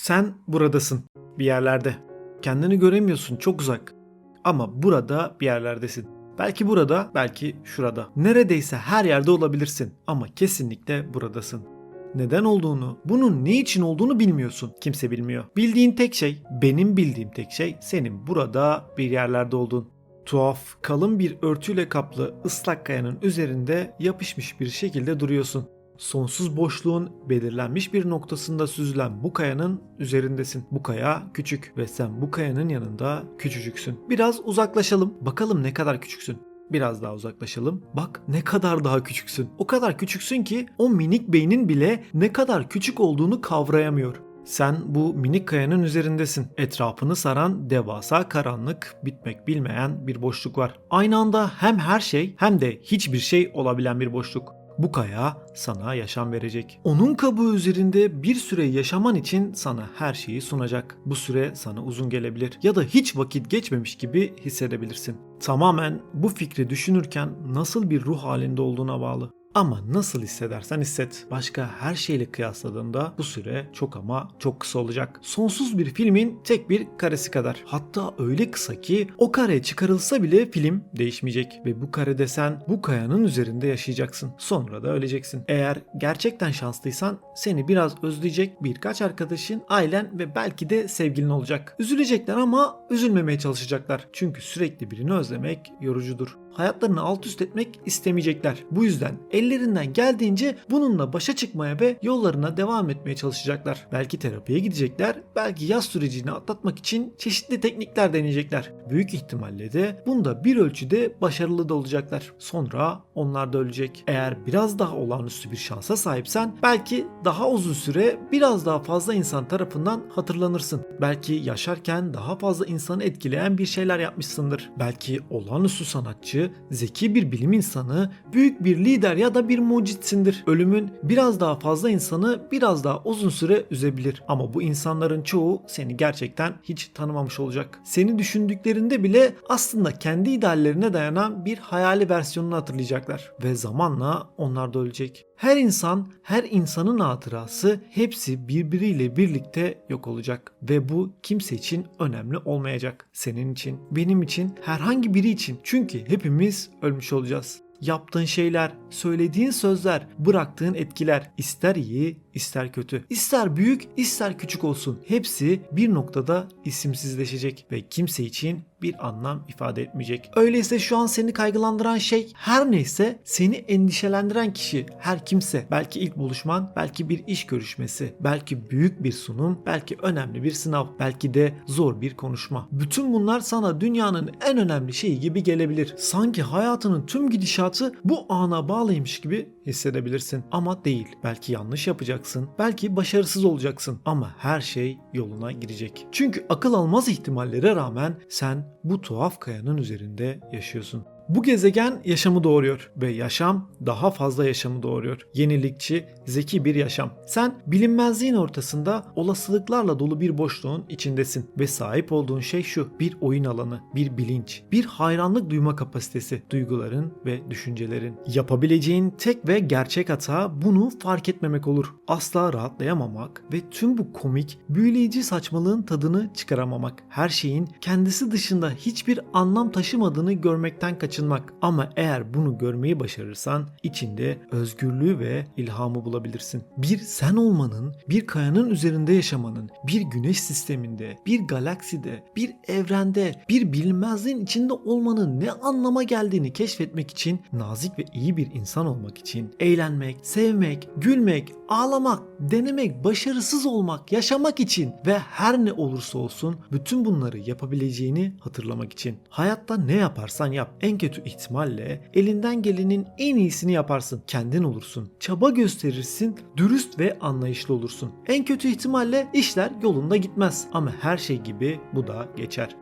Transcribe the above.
Sen buradasın. Bir yerlerde. Kendini göremiyorsun çok uzak. Ama burada bir yerlerdesin. Belki burada, belki şurada. Neredeyse her yerde olabilirsin ama kesinlikle buradasın. Neden olduğunu, bunun ne için olduğunu bilmiyorsun. Kimse bilmiyor. Bildiğin tek şey, benim bildiğim tek şey senin burada bir yerlerde olduğun. Tuhaf, kalın bir örtüyle kaplı ıslak kayanın üzerinde yapışmış bir şekilde duruyorsun. Sonsuz boşluğun belirlenmiş bir noktasında süzülen bu kayanın üzerindesin. Bu kaya küçük ve sen bu kayanın yanında küçücüksün. Biraz uzaklaşalım. Bakalım ne kadar küçüksün. Biraz daha uzaklaşalım. Bak ne kadar daha küçüksün. O kadar küçüksün ki o minik beynin bile ne kadar küçük olduğunu kavrayamıyor. Sen bu minik kayanın üzerindesin. Etrafını saran devasa karanlık, bitmek bilmeyen bir boşluk var. Aynı anda hem her şey hem de hiçbir şey olabilen bir boşluk. Bu kaya sana yaşam verecek. Onun kabuğu üzerinde bir süre yaşaman için sana her şeyi sunacak. Bu süre sana uzun gelebilir ya da hiç vakit geçmemiş gibi hissedebilirsin. Tamamen bu fikri düşünürken nasıl bir ruh halinde olduğuna bağlı. Ama nasıl hissedersen hisset. Başka her şeyle kıyasladığında bu süre çok ama çok kısa olacak. Sonsuz bir filmin tek bir karesi kadar. Hatta öyle kısa ki o kare çıkarılsa bile film değişmeyecek. Ve bu karede sen bu kayanın üzerinde yaşayacaksın. Sonra da öleceksin. Eğer gerçekten şanslıysan seni biraz özleyecek birkaç arkadaşın, ailen ve belki de sevgilin olacak. Üzülecekler ama üzülmemeye çalışacaklar. Çünkü sürekli birini özlemek yorucudur hayatlarını alt üst etmek istemeyecekler. Bu yüzden ellerinden geldiğince bununla başa çıkmaya ve yollarına devam etmeye çalışacaklar. Belki terapiye gidecekler, belki yaz sürecini atlatmak için çeşitli teknikler deneyecekler. Büyük ihtimalle de bunda bir ölçüde başarılı da olacaklar. Sonra onlar da ölecek. Eğer biraz daha olağanüstü bir şansa sahipsen belki daha uzun süre biraz daha fazla insan tarafından hatırlanırsın. Belki yaşarken daha fazla insanı etkileyen bir şeyler yapmışsındır. Belki olağanüstü sanatçı, zeki bir bilim insanı, büyük bir lider ya da bir mucitsindir. Ölümün biraz daha fazla insanı biraz daha uzun süre üzebilir. Ama bu insanların çoğu seni gerçekten hiç tanımamış olacak. Seni düşündüklerinde bile aslında kendi ideallerine dayanan bir hayali versiyonunu hatırlayacaklar. Ve zamanla onlar da ölecek. Her insan, her insanın hatırası hepsi birbiriyle birlikte yok olacak ve bu kimse için önemli olmayacak. Senin için, benim için, herhangi biri için. Çünkü hepimiz ölmüş olacağız. Yaptığın şeyler, söylediğin sözler, bıraktığın etkiler ister iyi ister kötü, ister büyük ister küçük olsun hepsi bir noktada isimsizleşecek ve kimse için bir anlam ifade etmeyecek. Öyleyse şu an seni kaygılandıran şey her neyse seni endişelendiren kişi her kimse. Belki ilk buluşman, belki bir iş görüşmesi, belki büyük bir sunum, belki önemli bir sınav, belki de zor bir konuşma. Bütün bunlar sana dünyanın en önemli şeyi gibi gelebilir. Sanki hayatının tüm gidişatı bu ana bağlıymış gibi hissedebilirsin ama değil. Belki yanlış yapacaksın, belki başarısız olacaksın ama her şey yoluna girecek. Çünkü akıl almaz ihtimallere rağmen sen bu tuhaf kayanın üzerinde yaşıyorsun. Bu gezegen yaşamı doğuruyor ve yaşam daha fazla yaşamı doğuruyor. Yenilikçi, zeki bir yaşam. Sen bilinmezliğin ortasında olasılıklarla dolu bir boşluğun içindesin ve sahip olduğun şey şu. Bir oyun alanı, bir bilinç, bir hayranlık duyma kapasitesi, duyguların ve düşüncelerin. Yapabileceğin tek ve gerçek hata bunu fark etmemek olur. Asla rahatlayamamak ve tüm bu komik, büyüleyici saçmalığın tadını çıkaramamak. Her şeyin kendisi dışında hiçbir anlam taşımadığını görmekten kaçınmak. Ama eğer bunu görmeyi başarırsan içinde özgürlüğü ve ilhamı bulabilirsin. Bir sen olmanın, bir kayanın üzerinde yaşamanın, bir güneş sisteminde, bir galakside, bir evrende, bir bilinmezliğin içinde olmanın ne anlama geldiğini keşfetmek için nazik ve iyi bir insan olmak için eğlenmek, sevmek, gülmek, ağlamak, denemek, başarısız olmak, yaşamak için ve her ne olursa olsun bütün bunları yapabileceğini hatırlamak için. Hayatta ne yaparsan yap en kötü ihtimalle elinden gelenin en iyisini yaparsın. Kendin olursun. Çaba gösterirsin, dürüst ve anlayışlı olursun. En kötü ihtimalle işler yolunda gitmez ama her şey gibi bu da geçer.